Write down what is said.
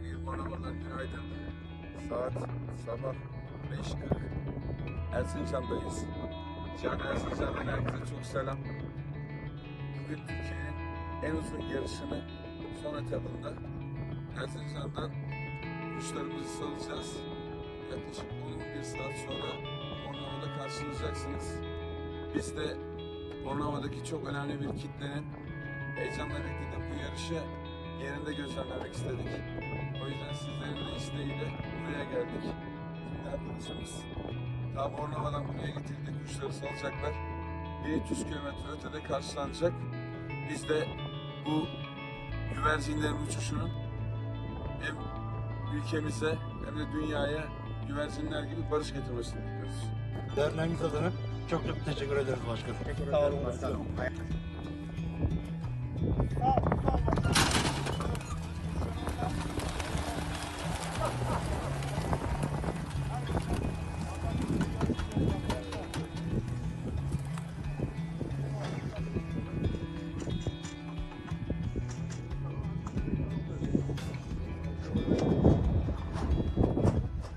Sevgili Manavalar günaydın. Saat sabah 5.40. Erzincan'dayız. Can Erzincan'dan herkese çok selam. Bugün Türkiye'nin en uzun yarışını son etabında Erzincan'dan kuşlarımızı salacağız. Yaklaşık 10-11 saat sonra Bornova'da karşılayacaksınız. Biz de Bornova'daki çok önemli bir kitlenin heyecanla beklediği bu yarışı yerinde gözlemlemek istedik. O yüzden sizlerin de isteğiyle buraya geldik. Şimdi arkadaşımız daha Bornova'dan buraya getirdik. Kuşları salacaklar. 1300 kilometre ötede karşılanacak. Biz de bu güvercinlerin uçuşunun hem ülkemize hem de dünyaya güvercinler gibi barış getirmesini diliyoruz. Derneğimiz adına çok çok teşekkür ederiz başkanım. Sağ olun başkanım.